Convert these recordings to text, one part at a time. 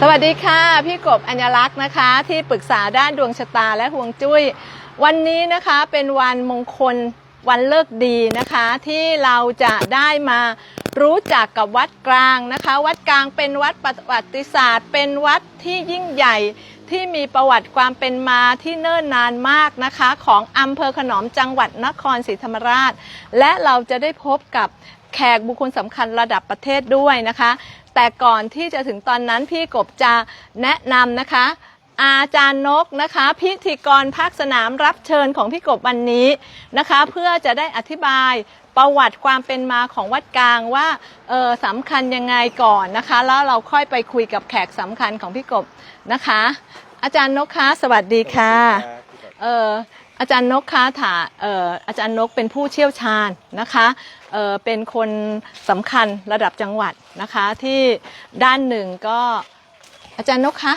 สวัสดีค่ะ พี่กบอัญลักษณ์นะคะ ที่ปรึกษาด้านดวงชะตาและห่วงจุ้ย วันนี้นะคะเป็นวันมงคลวันเลิกดีนะคะ ที่เราจะได้มารู้จักกับวัดกลางนะคะ วัดกลางเป็นวัดประวัติศาสตร์ เป็นวัดที่ยิ่งใหญ่ที่มีประวัติความเป็นมาที่เนิ่นนานมากนะคะ ของอำเภอขนอมจังหวัดนครศรีธรรมราช และเราจะได้พบกับแขกบุคคลสำคัญระดับประเทศด้วยนะคะ แต่ก่อนที่จะถึงตอนนั้นพี่กบจะแนะนำนะคะ อาจารย์นกนะคะ พิธีกรภาคสนามรับเชิญของพี่กบวันนี้นะคะ เพื่อจะได้อธิบายประวัติความเป็นมาของวัดกลางว่าเออสำคัญยังไงก่อนนะคะ แล้วเราค่อยไปคุยกับแขกสำคัญของพี่กบนะคะ อาจารย์นกคะสวัสดีค่ะเออ อาจารย์นกคะถาเอออาจารย์นกเป็นผู้เชี่ยวชาญนะคะเออเป็นคนสำคัญระดับจังหวัดนะคะที่ด้านหนึ่งก็อาจารย์นกคะ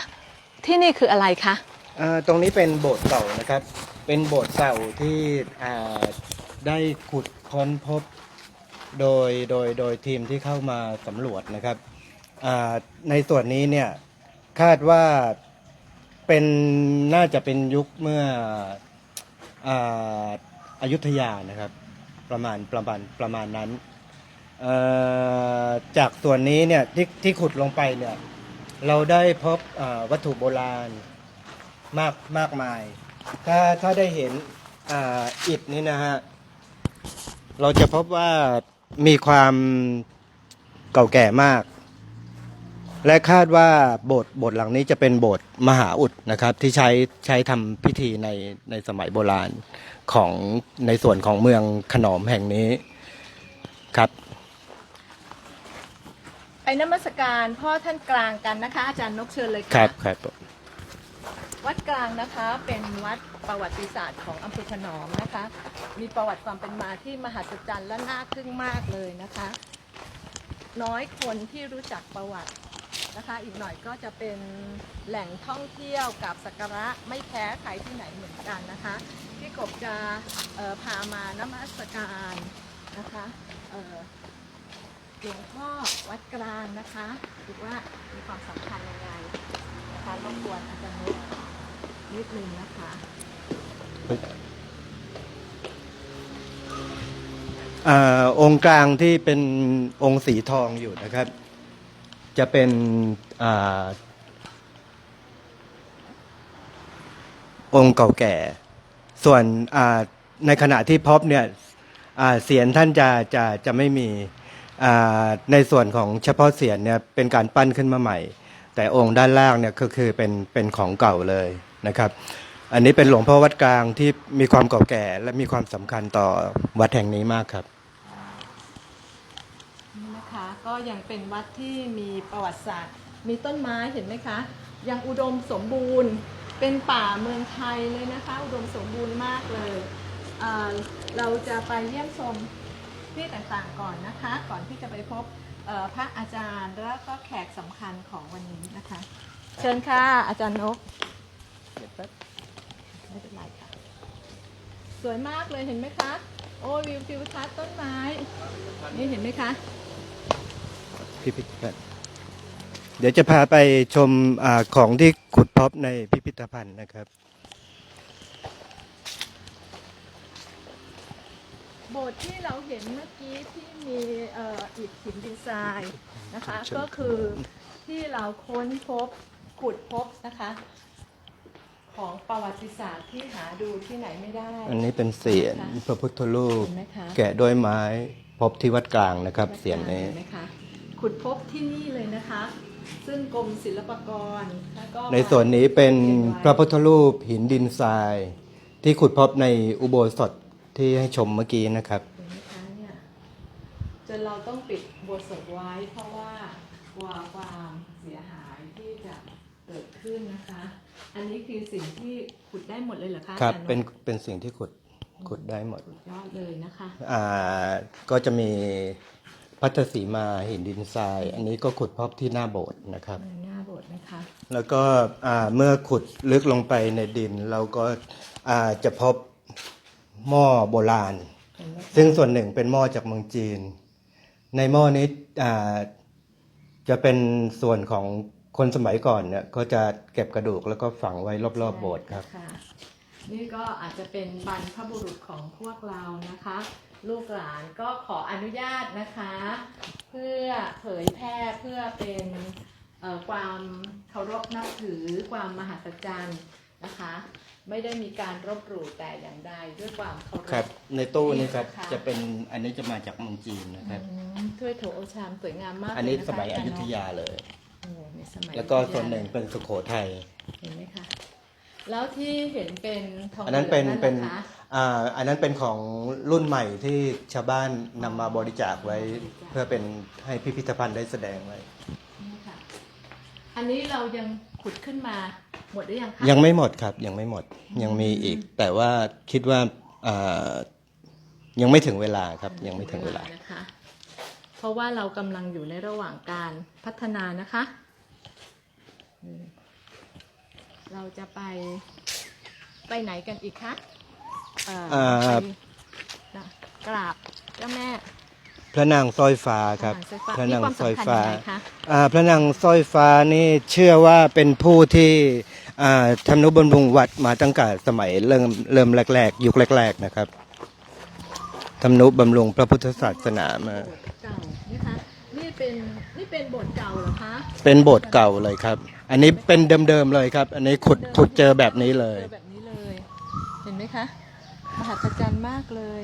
ที่นี่คืออะไรคะอ่าตรงนี้เป็นโบสถ์เก่านะครับ เป็นโบสถ์เก่าที่ได้ขุดค้นพบโดยโดยโดยทีมที่เข้ามาสำรวจนะครับในส่วนนี้เนี่ยคาดว่าเป็นน่าจะเป็นยุคเมื่อ อายุทยานะครับประมาณประมาณประมาณนั้นจากส่วนนี้เนี่ยที่ที่ขุดลงไปเนี่ยเราได้พบวัตถุโบราณมากมากมาย ถ้าถ้าได้เห็นออิฐนี่นะฮะเราจะพบว่ามีความเก่าแก่มาก และคาดว่าโบสถ์โบสถ์หลังนี้จะเป็นโบสถ์มหาอุดนะครับ ที่ใช้ใช้ทำพิธีในในสมัยโบราณของในส่วนของเมืองขนอมแห่งนี้ครับไปนมัสการพ่อท่านกลางกันนะคะ อาจารย์นกเชิญเลยคค่ะรับครับ วัดกลางนะคะเป็นวัดประวัติศาสตร์ของอำเภอขนอมนะคะ มีประวัติความเป็นมาที่มหัศจรรย์และน่าทึ่งมากเลยนะคะ น้อยคนที่รู้จักประวัติ นะคะ อีกหน่อยก็จะเป็นแหล่งท่องเที่ยวกับสักการะไม่แพ้ใครที่ไหนเหมือนกันนะคะพี่กบจะพามานมัสการนะคะหลวงพ่อวัดกลางนะคะดูว่ามีความสำคัญยังไงนะคะรบกวนอาจารย์นุชนิดนึงนะคะอองค์กลางที่เป็นองค์สีทองอยู่นะครับ จะเป็นอองค์เก่าแก่ ส่วนในขณะที่พบเนี่ยเสียนท่านจะจะจะไม่มีในส่วนของเฉพาะเสียนเนี่ยเป็นการปั้นขึ้นมาใหม่ แต่องค์ด้านล่างเนี่ยก็คือเป็นเป็นของเก่าเลยนะครับ อันนี้เป็นหลวงพ่อวัดกลางที่มีความเก่าแก่และมีความสำคัญต่อวัดแห่งนี้มากครับ นี่นะคะก็ ยังเป็นวัดที่มีประวัติศาสตร์ มีต้นไม้เห็นไหมคะ ยังอุดมสมบูรณ์ เป็นป่าเมืองไทยเลยนะคะ อุดมสมบูรณ์มากเลยเอ่อเราจะไปเยี่ยมชมที่ต่างๆก่อนนะคะ ก่อนที่จะไปพบเอ่อพระอาจารย์แล้วก็แขกสำคัญของวันนี้นะคะ เชิญค่ะอาจารย์นกไม่เป็นไรค่ะ สวยมากเลยเห็นไหมคะ โอ้วิวทิวทัศน์ต้นไม้ นี่เห็นไหมคะ พิพิธภัณฑ์ เดี๋ยวจะพาไปชมอาของที่ขุดพบในพิพิธภัณฑ์นะครับ โบสถ์ที่เราเห็นเมื่อกี้ที่มีเอ่ออิฐหินดินทรายนะคะ ก็คือที่เราค้นพบขุดพบนะคะ ของประวัติศาสตร์ที่หาดูที่ไหนไม่ได้ อันนี้เป็นเสียนพระพุทธรูปเห็นไหมคะแกะด้วยไม้พบที่วัดกลางนะครับ เสียนนี้เห็นไหมคะ ขุดพบที่นี่เลยนะคะ ซึ่งกรมศิลปากรแล้วก็ในส่วนนี้เป็นพระพุทธรูปหินดินทราย ที่ขุดพบในอุโบสถที่ให้ชมเมื่อกี้นะครับ เห็นไหมคะเนี่ยจนเราต้องปิดโบสถ์ไว้ เพราะว่ากลัวความเสียหายที่จะเกิดขึ้นนะคะ อันนี้คือสิ่งที่ขุดได้หมดเลยเหรอคะครับ อาจาย์เป็นกเป็นสิ่งที่ขุด ขุดได้หมด สุดยอดเลยนะคะ อ่า ก็จะมี พัทสีมาหินดินทราย อันนี้ก็ขุดพบที่หน้าโบสถ์นะครับ หน้าโบสถ์นะคะ แล้วก็อ่าเมื่อขุดลึกลงไปในดิน เราก็อ่าจะพบหม้อโบราณเห็นไหมคะซึ่งส่วนหนึ่งเป็นหม้อจากเมืองจีน ในหม้อนี้อ่าจะเป็นส่วนของคคนสมัยก่อนเนี่ยก็จะเก็บกระดูกแล้วก็ฝังไว้รอบๆโบสถ์ครับค่ะนี่ก็อาจจะเป็นบรรพบุรุษของพวกเรานะคะ ลูกหลานก็ขออนุญาตนะคะ เพื่อเผยแพร่เพื่อเป็นเอ่อความเคารพนับถือความมหัศจรรย์นะคะ ไม่ได้มีการรบหลู่แต่อย่างใดด้วยความเคารพครับ ในตู้นี้ครับค่ะจะเป็นอันนี้จะมาจากเมืองจีนนะครับอืมถ้วยโถโอชามสวยงามมาก อันนี้เละคะสมัยอจรยุธยาเลยโอ้ในสมัยแล้วก็อยุธยาส่วนหนึ่งเป็นสุโขทัยเห็นไหมคะ แล้วที่เห็นเป็นทองอันนั้นเป็นหลืงเป็นล่ะคะอ่าอันนั้นเป็นของรุ่นใหม่ที่ชาวบ้านนำมาบริจาคไว้ เพื่อเป็นให้พิพิธภัณฑ์ได้แสดงไว้ นี่ค่ะ อันนี้เรายังขุดขึ้นมาหมดหรือยังคะยังไม่หมดครับ ยังไม่หมดยังมีอีก แต่ว่าคิดว่าอ่ายังไม่ถึงเวลาครับ ยังไม่ถึงเวลา นะคะ เพราะว่าเรากำลังอยู่ในระหว่างการพัฒนานะคะอืม เราจะไปไปไหนกันอีกคะเอ่ออ่าไปนะกราบเจ้าแม่พระนางสร้อยฟ้าครับพระนางสร้อยฟ้า มีความสำคัญยังไงคะอ่าพระนางสร้อยฟ้านี่เชื่อว่าเป็นผู้ที่อ่าทำนุบำรุงวัดมาตั้งแต่สมัยเริ่มเริ่มแรกๆ ยุคแรก ๆนะครับทำนุบำรุงพระพุทธศาสนามาโบสถ์เก่านะคะนี่เป็นนี่เป็นโบสถ์เก่าเหรอคะเป็นโบสถ์เก่าเลยครับ อันนี้เป็นเดิมๆเลยครับ อันนี้ขุดขุดเจอแบบนี้เลย เจอแบบนี้เลย เห็นไหมคะ มหัศจรรย์มากเลย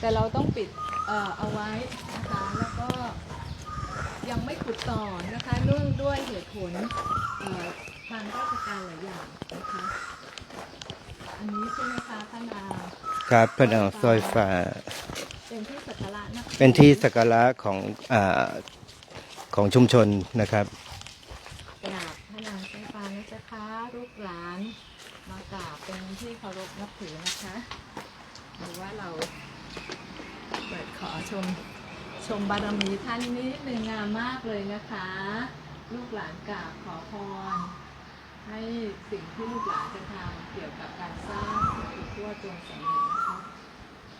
แต่เราต้องปิดเอ่อเอาไว้นะคะ แล้วก็ยังไม่ขุดต่อนะคะเนื่องด้วยเหตุผลเอ่อทางราชการหลายอย่างนะคะ อันนี้ใช่ไหมคะท่านอาครับพระนางสร้อยฟ้าเป็นที่สักการะนะคะเป็นที่สักการะของอาของชุมชนนะครับ กราบพระนางไฟฟ้านะจ๊ะคะลูกหลานมากราบเป็นที่เคารพนับถือนะคะหรือว่าเราเปิดขอ ชมชมบารมีท่านนิดหนึ่งงามมากเลยนะคะ ลูกหลานกราบขอพร ให้สิ่งที่ลูกหลานจะทำเกี่ยวกับการสร้างคือทั่วจงสำเร็จนะคะ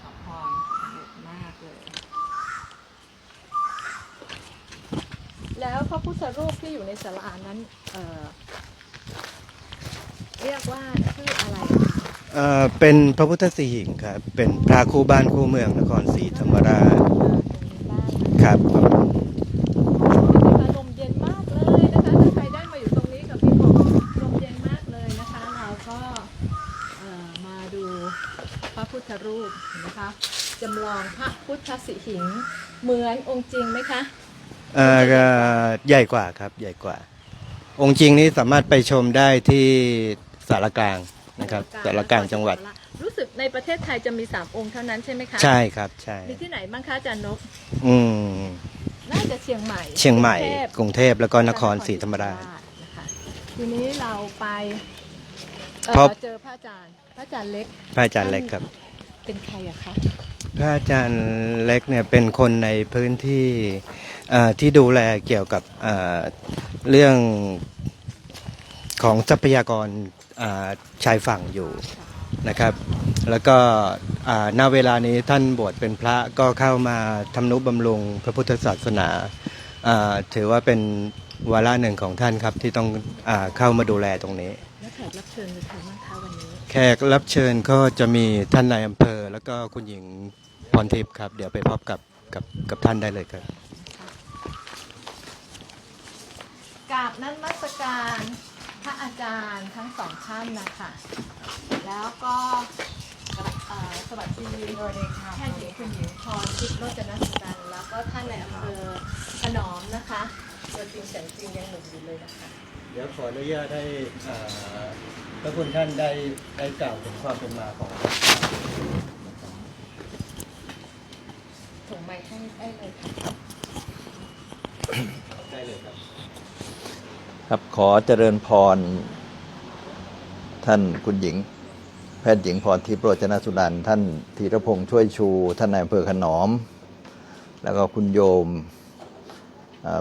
ขอพรสำเร็จมากเลย แล้วพระพุทธรูปที่อยู่ในศาลานั้นเเรียกว่าชื่ออะไรคะ เอ่อเป็นพระพุทธสีหิงครับ เป็นพระคู่บ้านคู่เมืองนครศรีธรรมราชเอ่อตรงนี้บ้านนะครับลมเย็นมากเลยนะคะถ้าใครได้มาอยู่ตรงนี้กับพี่ผมลมเย็นมากเลยนะคะ เราก็เอ่อมาดูพระพุทธรูปนะคะจำลองพระพุทธสิหิงค์เหมือนองค์จริงไหมคะ เอ่อก็ใหญ่กว่าครับ ใหญ่กว่า องค์จริงนี้สามารถไปชมได้ที่สารกลาง นะครับสารกลางจังหวัด รู้สึกในประเทศไทยจะมีสามองค์เท่านั้นใช่ไหมคะใช่ครับใช่มีที่ไหนบ้างคะอาจารย์นกอืมน่าจะเชียงใหม่ เชียงใหม่ กรุงเทพกรุงเทพแล้วก็นครศรีธรรมราชนะคะทีนี้เราไปเอ่อพบเจอพระอาจารย์พระอาจารย์เล็ก พระอาจารย์เล็กครับ เป็นใครอะคะพระอาจารย์เล็กเนี่ยเป็นคนในพื้นที่เอ่อที่ดูแลเกี่ยวกับเอ่อเรื่องของทรัพยากรอ่า ชายฝั่งอยู่นะครับ แล้วก็อ่าณเวลานี้ท่านบวชเป็นพระก็เข้ามาทำนุบำรุงพระพุทธศาสนาอ่าถือว่าเป็นวาระหนึ่งของท่านครับที่ต้องอาเข้ามาดูแลตรงนี้และแขกรับเชิญคือใครบ้างคะวันนี้ แขกรับเชิญก็จะมีท่านนายอำเภอ แล้วก็คุณหญิงพรทิพย์ครับ เดี๋ยวไปพบกับกับกับท่านได้เลยครับกราบนั้นมัสการ พระอาจารย์ทั้งสองท่านนะคะแล้วก็เอ่อสวัสดีแพทย์หญิงคุณหญิงพรทิพย์โรจนสุนันท์แล้วก็ท่านในอำเภอขนอมนะคะตัวจริงเสียงจริงยังหนุ่มอยู่เลยนะคะ เดี๋ยวขออนุญาตให้พระคุณท่านได้ได้กล่าวถึงความเป็นมาของ ถุงไม้ให้ได้เลยค่ะ ได้เลยครับ ครับขอเจริญพร ท่านคุณหญิง แพทย์หญิงพรทิพย์โรจนสุนันท์ท่านธีรพงษ์ช่วยชู ท่านนายอำเภอขนอม แล้วก็คุณโยม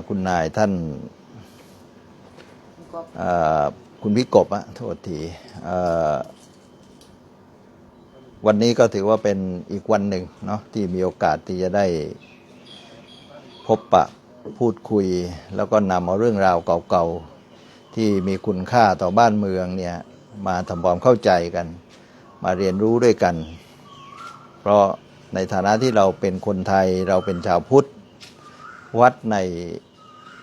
คุณนายท่านคุณพิกบอะโทษทีอ่วันนี้ก็ถือว่าเป็นอีกวันหนึ่งเนาะที่มีโอกาสที่จะได้พบปะพูดคุยแล้วก็นำเอาเรื่องราวเก่า ที่มีคุณค่าต่อบ้านเมืองเนี่ยมาทำความเข้าใจกัน มาเรียนรู้ด้วยกัน เพราะในฐานะที่เราเป็นคนไทยเราเป็นชาวพุทธ วัดใน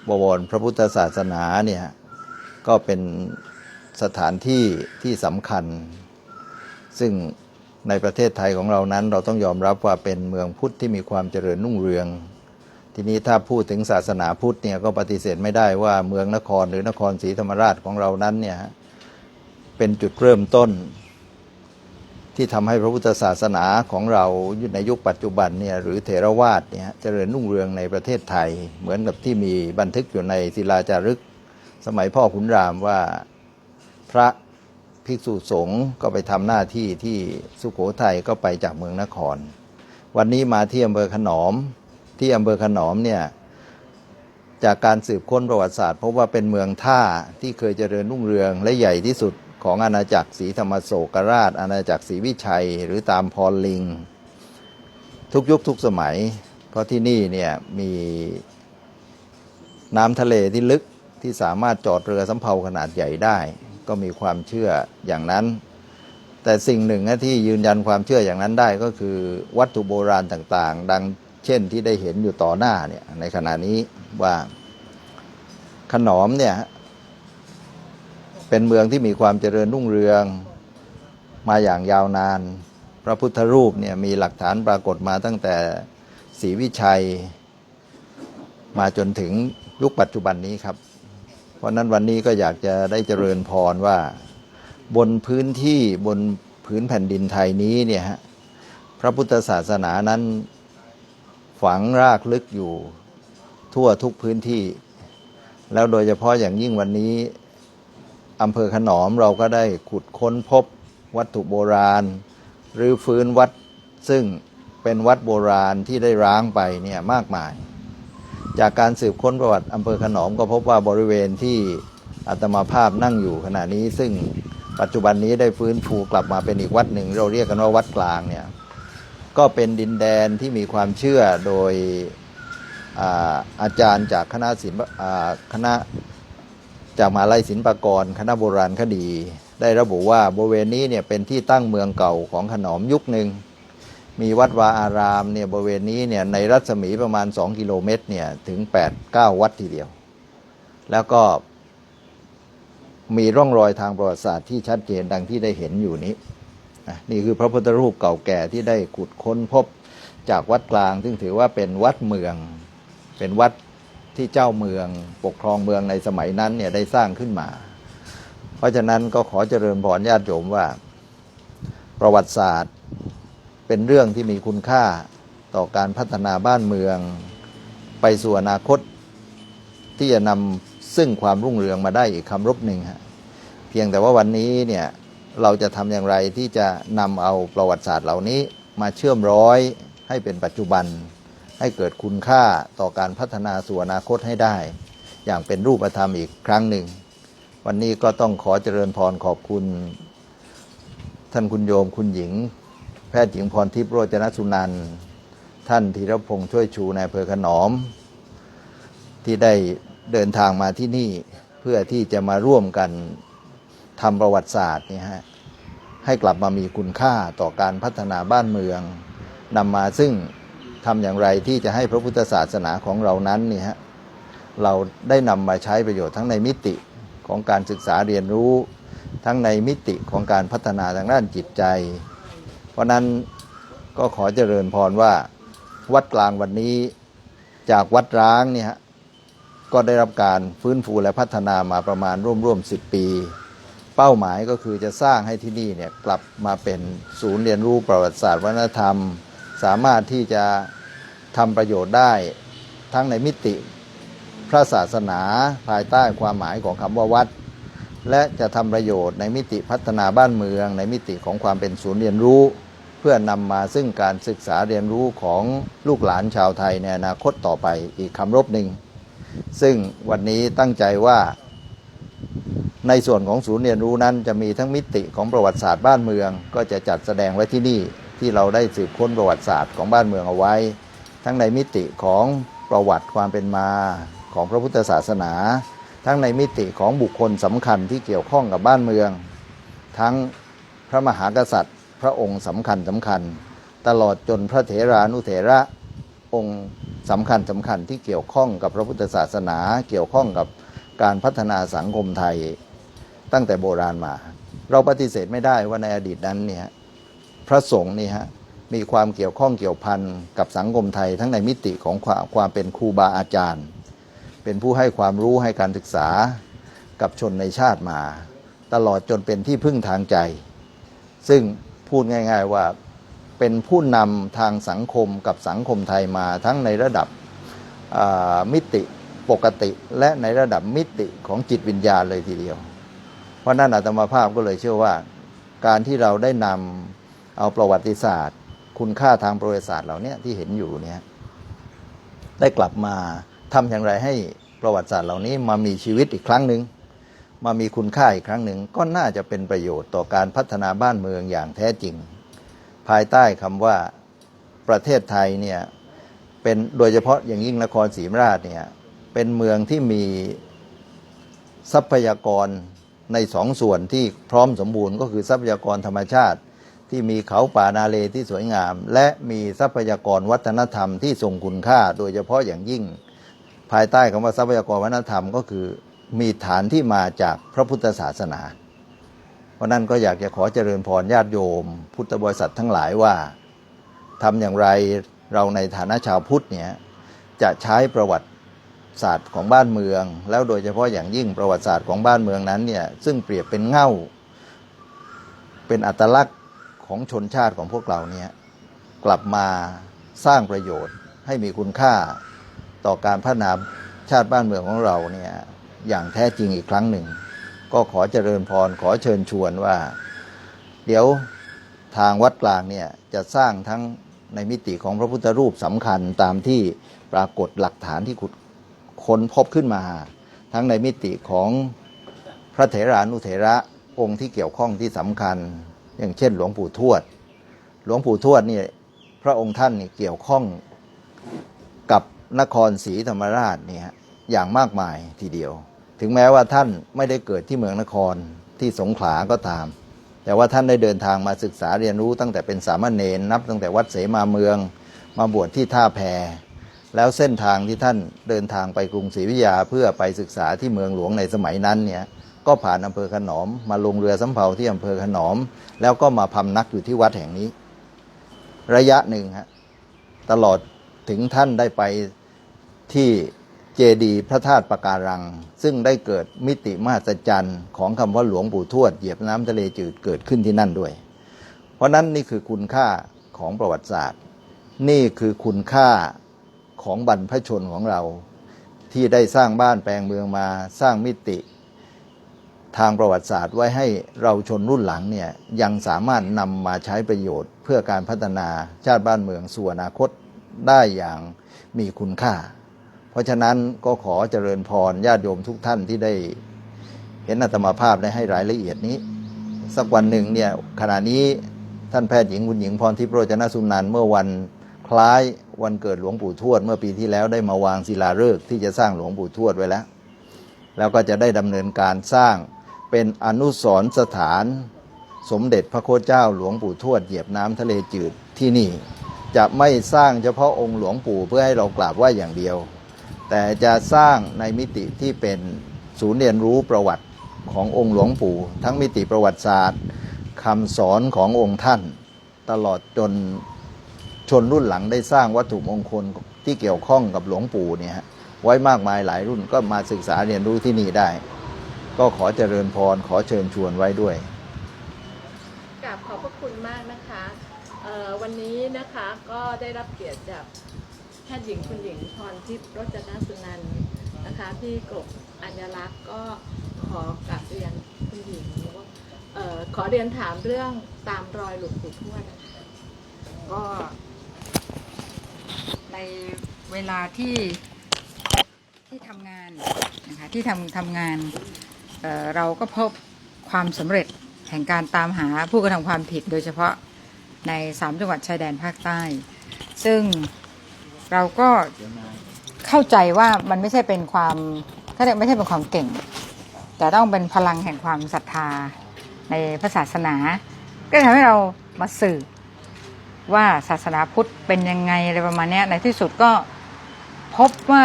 บวรพระพุทธศาสนาเนี่ยก็เป็นสถานที่ที่สำคัญ ซึ่งในประเทศไทยของเรานั้นเราต้องยอมรับว่าเป็นเมืองพุทธที่มีความเจริญรุ่งเรือง ทีนี้ถ้าพูดถึงศาสนาพุทธเนี่ยก็ปฏิเสธไม่ได้ว่าเมืองนครหรือนครศรีธรรมราชของเรานั้นเนี่ยเป็นจุดเริ่มต้น ที่ทำให้พระพุทธศาสนาของเราในยุคปัจจุบันเนี่ยหรือเถรวาทเนี่ยเจริญรุ่งเรืองในประเทศไทย เหมือนกับที่มีบันทึกอยู่ในศิลาจารึก สมัยพ่อขุนรามว่าพระภิกษุสงฆ์ก็ไปทำหน้าที่ที่สุโขทัยก็ไปจากเมืองนคร วันนี้มาที่อำเภอขนอม ที่อำเภอขนอมเนี่ยจากการสืบค้นประวัติศาสตร์พบว่าเป็นเมืองท่าที่เคยเจริญรุ่งเรืองและใหญ่ที่สุดของอาณาจักรศรีธรรมโศกราช อาณาจักรศรีวิชัย หรือตามพรลิง ทุกยุคทุกสมัย เพราะที่นี่เนี่ยมีน้ำทะเลที่ลึกที่สามารถจอดเรือสำเภาขนาดใหญ่ได้ ก็มีความเชื่ออย่างนั้น แต่สิ่งหนึ่งที่ยืนยันความเชื่ออย่างนั้นได้ก็คือวัตถุโบราณต่างๆ ดัง เช่นที่ได้เห็นอยู่ต่อหน้าเนี่ยในขณะนี้ว่าขนอมเนี่ยเป็นเมืองที่มีความเจริญรุ่งเรืองมาอย่างยาวนาน พระพุทธรูปเนี่ยมีหลักฐานปรากฏมาตั้งแต่ศรีวิชัย มาจนถึงยุคปัจจุบันนี้ครับ เพราะนั้นวันนี้ก็อยากจะได้เจริญพรว่า บนพื้นที่บนพื้นแผ่นดินไทยนี้เนี่ยฮะพระพุทธศาสนานั้น ฝังรากลึกอยู่ทั่วทุกพื้นที่ แล้วโดยเฉพาะอย่างยิ่งวันนี้อำเภอขนอมเราก็ได้ขุดค้นพบวัตถุโบราณ หรือฟื้นวัดซึ่งเป็นวัดโบราณที่ได้ร้างไปเนี่ยมากมาย จากการสืบค้นประวัติอำเภอขนอมก็พบว่าบริเวณที่อาตมาภาพนั่งอยู่ขณะนี้ ซึ่งปัจจุบันนี้ได้ฟื้นฟูกลับมาเป็นอีกวัดหนึ่ง เราเรียกกันว่าวัดกลางเนี่ย ก็เป็นดินแดนที่มีความเชื่อโดยอาอาจารย์จากคณะศิลปอ่าคณะจากมหาลัยศิลปากร คณะโบราณคดี ได้ระบุว่าบริเวณนี้เนี่ยเป็นที่ตั้งเมืองเก่าของขนอมยุคหนึ่ง มีวัดวาอารามเนี่ยบริเวณนี้เนี่ยในรัศมีประมาณ 2 กิโลเมตรเนี่ยถึง 8 9 วัดทีเดียว แล้วก็มีร่องรอยทางประวัติศาสตร์ที่ชัดเจนดังที่ได้เห็นอยู่นี้ นะนี่คือพระพุทธรูปเก่าแก่ที่ได้ขุดค้นพบจากวัดกลาง ซึ่งถือว่าเป็นวัดเมือง เป็นวัดที่เจ้าเมืองปกครองเมืองในสมัยนั้นเนี่ยได้สร้างขึ้นมา เพราะฉะนั้นก็ขอเจริญพรญาติโยมว่า ประวัติศาสตร์เป็นเรื่องที่มีคุณค่าต่อการพัฒนาบ้านเมือง ไปสู่อนาคตที่จะนำซึ่งความรุ่งเรืองมาได้อีกคำรบหนึ่งฮะเพียงแต่ว่าวันนี้เนี่ย เราจะทำอย่างไรที่จะนำเอาประวัติศาสตร์เหล่านี้มาเชื่อมร้อยให้เป็นปัจจุบัน ให้เกิดคุณค่าต่อการพัฒนาสู่อนาคตให้ได้ อย่างเป็นรูปธรรมอีกครั้งหนึ่ง วันนี้ก็ต้องขอเจริญพรขอบคุณ ท่านคุณโยมคุณหญิง แพทย์หญิงพรทิพย์โรจนสุนันท์ท่านธีรพงษ์ช่วยชูนายเภอขนอม ที่ได้เดินทางมาที่นี่เพื่อที่จะมาร่วมกัน ทำประวัติศาสตร์นี่ฮะให้กลับมามีคุณค่าต่อการพัฒนาบ้านเมืองนำมาซึ่งทำอย่างไรที่จะให้พระพุทธศาสนาของเรานั้นนี่ฮะเราได้นำมาใช้ประโยชน์ทั้งในมิติของการศึกษาเรียนรู้ทั้งในมิติของการพัฒนาทางด้านจิตใจ เพราะนั้นก็ขอเจริญพรว่าวัดกลางวันนี้จากวัดร้างเนี่ยฮะก็ได้รับการฟื้นฟูและพัฒนามาประมาณร่วมๆ10ปี เป้าหมายก็คือจะสร้างให้ที่นี่เนี่ยกลับมาเป็นศูนย์เรียนรู้ประวัติศาสตร์วัฒนธรรม สามารถที่จะทำประโยชน์ได้ทั้งในมิติพระศาสนาภายใต้ความหมายของคำว่าวัด และจะทำประโยชน์ในมิติพัฒนาบ้านเมือง ในมิติของความเป็นศูนย์เรียนรู้ เพื่อนำมาซึ่งการศึกษาเรียนรู้ของลูกหลานชาวไทยในอนาคตต่อไปอีกคำรบหนึ่ง ซึ่งวันนี้ตั้งใจว่า ในส่วนของศูนย์เรียนรู้นั้นจะมีทั้งมิติของประวัติศาสตร์บ้านเมือง ก็จะจัดแสดงไว้ที่นี่ที่เราได้สืบค้นประวัติศาสตร์ของบ้านเมืองเอาไว้ ทั้งในมิติของประวัติความเป็นมาของพระพุทธศาสนา ทั้งในมิติของบุคคลสำคัญที่เกี่ยวข้องกับบ้านเมือง ทั้งพระมหากษัตริย์ พระองค์สำคัญสำคัญ ตลอดจนพระเถรานุเถระองค์สำคัญสำคัญที่เกี่ยวข้องกับพระพุทธศาสนา เกี่ยวข้องกับการพัฒนาสังคมไทย ตั้งแต่โบราณมา เราปฏิเสธไม่ได้ว่าในอดีตนั้นเนี่ยพระสงฆ์นี่ฮะมีความเกี่ยวข้องเกี่ยวพันกับสังคมไทย ทั้งในมิติของความความเป็นครูบาอาจารย์ เป็นผู้ให้ความรู้ให้การศึกษากับชนในชาติมา ตลอดจนเป็นที่พึ่งทางใจ ซึ่งพูดง่าย ๆว่าเป็นผู้นำทางสังคมกับสังคมไทยมาทั้งในระดับมิติปกติและในระดับมิติของจิตวิญญาณเลยทีเดียว เพราะนั้นอาตมาภาพก็เลยเชื่อว่า การที่เราได้นำเอาประวัติศาสตร์ คุณค่าทางประวัติศาสตร์เหล่านี้ที่เห็นอยู่เนี่ยได้กลับมาทำอย่างไรให้ประวัติศาสตร์เหล่านี้มามีชีวิตอีกครั้งหนึ่งมามีคุณค่าอีกครั้งหนึ่งก็น่าจะเป็นประโยชน์ต่อการพัฒนาบ้านเมืองอย่างแท้จริง ภายใต้คำว่าประเทศไทยเนี่ยเป็นโดยเฉพาะอย่างยิ่งนครศรีมราชเนี่ยเป็นเมืองที่มีทรัพยากร ในสองส่วนที่พร้อมสมบูรณ์ก็คือทรัพยากรธรรมชาติ ที่มีเขาป่านาเลที่สวยงาม และมีทรัพยากรวัฒนธรรมที่ทรงคุณค่า โดยเฉพาะอย่างยิ่ง ภายใต้คำว่าทรัพยากรวัฒนธรรมก็คือ มีฐานที่มาจากพระพุทธศาสนา เพราะนั้นก็อยากจะขอเจริญพรญาติโยม พุทธบริษัททั้งหลายว่าทำอย่างไรเราในฐานะชาวพุทธเนี่ยจะใช้ประวัติ ศาสตร์ของบ้านเมือง แล้วโดยเฉพาะอย่างยิ่งประวัติศาสตร์ของบ้านเมืองนั้นเนี่ยซึ่งเปรียบเป็นเง่า เป็นอัตลักษณ์ของชนชาติของพวกเราเนี่ยกลับมาสร้างประโยชน์ให้มีคุณค่าต่อการพัฒนาชาติบ้านเมืองของเราเนี่ยอย่างแท้จริงอีกครั้งหนึ่ง ก็ขอเจริญพรขอเชิญชวนว่า เดี๋ยวทางวัดกลางเนี่ยจะสร้างทั้งในมิติของพระพุทธรูปสำคัญตามที่ปรากฏหลักฐานที่ขุด ค้นพบขึ้นมา ทั้งในมิติของพระเถรานุเถระองค์ที่เกี่ยวข้องที่สำคัญ อย่างเช่น หลวงปู่ทวด หลวงปู่ทวดนี่พระองค์ท่านนี่เกี่ยวข้องกับนครศรีธรรมราชเนี่ยอย่างมากมายทีเดียว ถึงแม้ว่าท่านไม่ได้เกิดที่เมืองนครที่สงขลาก็ตาม แต่ว่าท่านได้เดินทางมาศึกษาเรียนรู้ตั้งแต่เป็นสามเณรนับตั้งแต่วัดเสมาเมือง มาบวชที่ท่าแพ แล้วเส้นทางที่ท่านเดินทางไปกรุงศรีวิทยาเพื่อไปศึกษาที่เมืองหลวงในสมัยนั้นเนี่ยก็ผ่านอำเภอขนอม มาลงเรือสำเภาที่อำเภอขนอม แล้วก็มาพำนักอยู่ที่วัดแห่งนี้ ระยะหนึ่งฮะตลอดถึงท่านได้ไปที่เจดีพระธาตุปะการัง ซึ่งได้เกิดมิติมหัศจรรย์ของคำว่าหลวงปู่ทวดเหยียบน้ำทะเลจืดเกิดขึ้นที่นั่นด้วย เพราะนั้นนี่คือคุณค่าของประวัติศาสตร์ นี่คือคุณค่า ของบรรพชนของเรา ที่ได้สร้างบ้านแปลงเมืองมาสร้างมิติ ทางประวัติศาสตร์ไว้ให้เราชนรุ่นหลังเนี่ยยังสามารถนำมาใช้ประโยชน์ เพื่อการพัฒนาชาติบ้านเมืองสู่อนาคตได้อย่างมีคุณค่า เพราะฉะนั้นก็ขอเจริญพรญาติโยมทุกท่านที่ได้เห็นอาตมาภาพได้ให้รายละเอียดนี้ สักวันหนึ่งเนี่ยขณะนี้ท่านแพทย์หญิงคุณหญิงพรทิพย์โรจนสุนันท์เมื่อวันคล้าย วันเกิดหลวงปู่ทวดเมื่อปีที่แล้วได้มาวางศิลาฤกษ์ที่จะสร้างหลวงปู่ทวดไว้แล้ว แล้วก็จะได้ดำเนินการสร้างเป็นอนุสรณ์สถาน สมเด็จพระโคเจ้าหลวงปู่ทวดเหยียบน้ำทะเลจืดที่นี่ จะไม่สร้างเฉพาะองค์หลวงปู่เพื่อให้เรากราบไหว้อย่างเดียว แต่จะสร้างในมิติที่เป็นศูนย์เรียนรู้ประวัติขององค์หลวงปู่ ทั้งมิติประวัติศาสตร์คำสอนขององค์ท่าน ตลอดจน ชนรุ่นหลังได้สร้างวัตถุมงคลที่เกี่ยวข้องกับหลวงปู่เนี่ยไว้มากมายหลายรุ่นก็มาศึกษาเรียนรู้ที่นี่ได้ ก็ขอเจริญพรขอเชิญชวนไว้ด้วยกราบขอบพระคุณมากนะคะวันนี้นะคะก็ได้รับเกียรติจากแพทย์หญิงคุณหญิงพรทิพย์รจนสุนันท์นะคะที่กรมอัญลักษณ์ก็ขอกราบเรียนคุณหญิงว่าขอเรียนถามเรื่องตามรอยหลวงปู่ทวดนะคะก็ ในเวลาที่ที่ทำงานนะคะที่ทำทำงานเเราก็พบความสำเร็จแห่งการตามหาผู้กระทำความผิดโดยเฉพาะในสามจังหวัดชายแดนภาคใต้ ซึ่งเราก็เข้าใจว่ามันไม่ใช่เป็นความเขาไม่ใช่เป็นความเก่ง แต่ต้องเป็นพลังแห่งความศรัทธาในพระศาสนา ก็ทำให้เรามาสืบ ว่าศาสนาพุทธเป็นยังไงอะไรประมาณนี้ในที่สุดก็พบว่า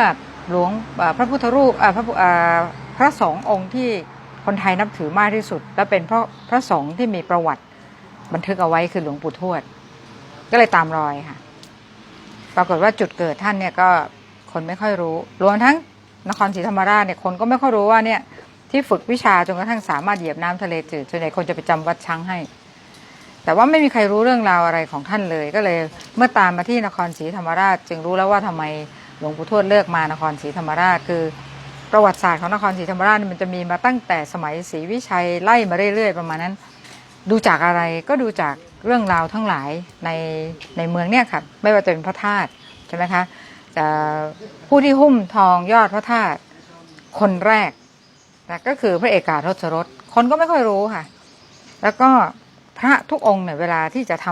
หลวงพระพุทธรูปพระพระสงฆ์องค์ที่คนไทยนับถือมากที่สุด และเป็นเพราะพระสงฆ์ที่มีประวัติบันทึกเอาไว้คือหลวงปู่ทวด ก็เลยตามรอยค่ะ ปรากฏว่าจุดเกิดท่านเนี่ยก็คนไม่ค่อยรู้รวมทั้งนครศรีธรรมราชเนี่ยคนก็ไม่ค่อยรู้ว่าเนี่ยที่ฝึกวิชาจนกระทั่งสามารถเหยียบน้ำทะเลจืดส่วนใหญ่คนจะไปจำวัดช้างให้ แต่ว่าไม่มีใครรู้เรื่องราวอะไรของท่านเลย ก็เลยเมื่อตามมาที่นครศรีธรรมราช จึงรู้แล้วว่าทำไมหลวงปู่ทวดเลือกมานครศรีธรรมราช คือประวัติศาสตร์ของนครศรีธรรมราชมันจะมีมาตั้งแต่สมัยศรีวิชัยไล่มาเรื่อยๆประมาณนั้น ดูจากอะไรก็ดูจากเรื่องราวทั้งหลายในในเมืองเนี่ยค่ะไม่ว่าจะเป็นพระธาตุใช่ไหมคะผู้ที่หุ้มทองยอดพระธาตุคนแรกนะก็คือพระเอกาทศรถคนก็ไม่ค่อยรู้ค่ะ แล้วก็ พระทุกองค์เนี่ยเวลาที่จะท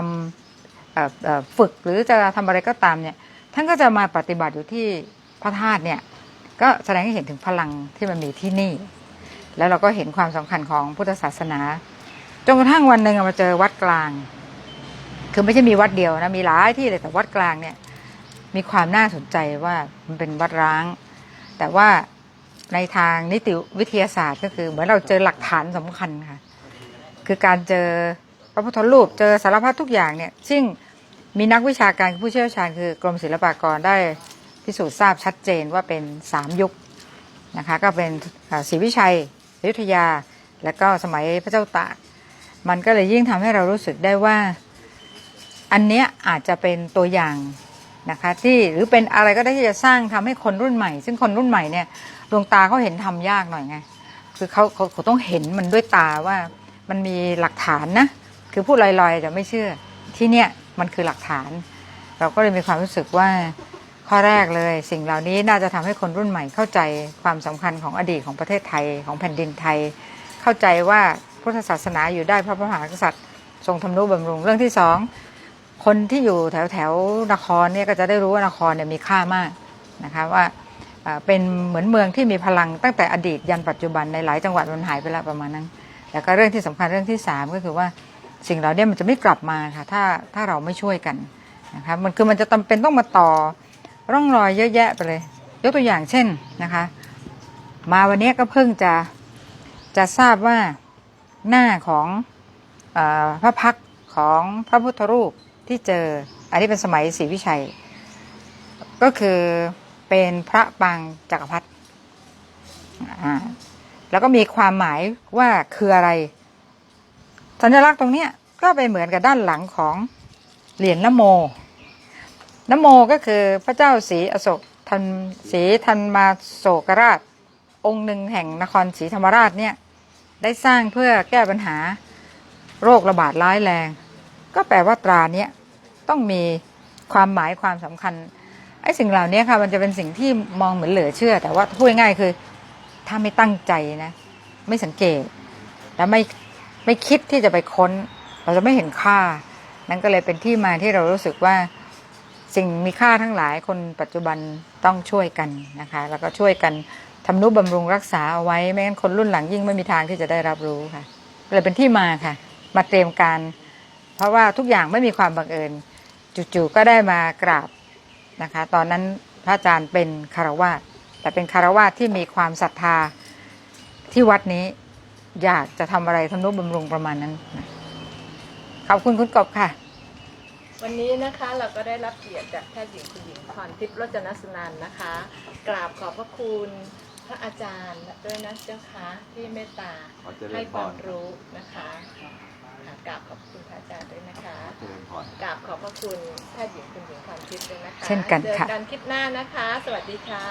ำฝึกหรือจะทำอะไรก็ตามเนี่ยท่านก็จะมาปฏิบัติอยู่ที่พระธาตุเนี่ยก็แสดงให้เห็นถึงพลังที่มันมีที่นี่ แล้วเราก็เห็นความสำคัญของพุทธศาสนาจนกระทั่งวันหนึ่งมาเจอวัดกลาง คือไม่ใช่มีวัดเดียวนะมีหลายที่เลยแต่วัดกลางเนี่ยมีความน่าสนใจว่ามันเป็นวัดร้าง แต่ว่าในทางนิติวิทยาศาสตร์ก็คือเหมือนเราเจอหลักฐานสำคัญค่ะ คือการเจอ พระพุทธรูปเจอสารพัดทุกอย่างเนี่ย ซึ่งมีนักวิชาการผู้เชี่ยวชาญคือกรมศิลปากรได้พิสูจน์ทราบชัดเจนว่าเป็นสามยุคนะคะก็เป็นศรีวิชัยอยุธยา และก็สมัยพระเจ้าตาก มันก็เลยยิ่งทำให้เรารู้สึกได้ว่า อันเนี้ยอาจจะเป็นตัวอย่างนะคะที่หรือเป็นอะไรก็ได้ที่จะสร้างทำให้คนรุ่นใหม่ ซึ่งคนรุ่นใหม่เนี่ยดวงตาเขาเห็นทำยากหน่อยไงคือเขาเขาเขาต้องเห็นมันด้วยตาว่ามันมีหลักฐานนะ คือพูดลอยๆจะไม่เชื่อที่เนี่ยมันคือหลักฐาน เราก็เลยมีความรู้สึกว่าข้อแรกเลย สิ่งเหล่านี้น่าจะทำให้คนรุ่นใหม่เข้าใจความสำคัญของอดีตของประเทศไทยของแผ่นดินไทย เข้าใจว่าพุทธศาสนาอยู่ได้พระพระมหากษัตริย์ ทรงทำนุบำรุงเรื่องที่สองคนที่อยู่แถวแถวๆนครเนี่ยก็จะได้รู้ว่านครเนี่ยมีค่ามากนะคะว่าเป็นเหมือนเมืองที่มีพลังตั้งแต่อดีตยันปัจจุบันในหลายจังหวัดมันหายไปแล้วประมาณนั้น แล้วก็เรื่องที่สำคัญเรื่องที่สามก็คือว่า สิ่งเหล่านี้มันจะไม่กลับมาค่ะถ้าถ้าเราไม่ช่วยกันนะคะมันคือมันจะจำเป็นต้องมาต่อร่องรอยเยอะแยะไปเลย ยกตัวอย่างเช่นนะคะ มาวันนี้ก็เพิ่งจะจะทราบว่าหน้าของอพระพักของพระพุทธรูปที่เจอ อันนี้เป็นสมัยศรีวิชัย ก็คือเป็นพระปางจักรพรรดิแล้วก็มีความหมายว่าคืออะไร สัญลักษณ์ตรงเนี้ยก็ไปเหมือนกับด้านหลังของเหรียญนโมนโมก็คือพระเจ้าศรีอโศกทันศรีธันมาโศกราช องค์หนึ่งแห่งนครศรีธรรมราชเนี่ยได้สร้างเพื่อแก้ปัญหาโรคระบาดร้ายแรง ก็แปลว่าตราเนี้ยต้องมีความหมายความสำคัญไอ้สิ่งเหล่านี้ค่ะมันจะเป็นสิ่งที่มองเหมือนเหลือเชื่อ แต่ว่าพูดง่ายคือถ้าไม่ตั้งใจนะ ไม่สังเกต และไม่ ไม่คิดที่จะไปค้น เราจะไม่เห็นค่า นั่นก็เลยเป็นที่มาที่เรารู้สึกว่าสิ่งมีค่าทั้งหลายคนปัจจุบันต้องช่วยกันนะคะ แล้วก็ช่วยกันทำนุบำรุงรักษาเอาไว้ไม่งั้นคนรุ่นหลังยิ่งไม่มีทางที่จะได้รับรู้ค่ะเลยเป็นที่มาค่ะ มาเตรียมการ เพราะว่าทุกอย่างไม่มีความบังเอิญจู่ๆก็ได้มากราบนะคะ ตอนนั้นพระอาจารย์เป็นคารวาสแต่เป็นคารวาสที่มีความศรัทธาที่วัดนี้ อยากจะทำอะไรทำนุบำรุงประมาณนั้นนะขอบคุณคุณกบค่ะ วันนี้นะคะเราก็ได้รับเกียรติจากแพทย์หญิงคุณหญิงพรทิพย์รจนสุนันท์นะคะ กราบขอบพระคุณพระอาจารย์ด้วยนะเจ้าคะที่เมตตาขอเจริญพรให้ความรู้นะคะค่ะกราบขอบคุณพระอาจารย์ด้วยนะคะเจริญพร กราบขอบพระคุณแพทย์หญิงคุณหญิงพรทิพย์ด้วยนะคะเช่นกันค่ะเจอกันคลิปหน้านะคะ สวัสดีค่ะ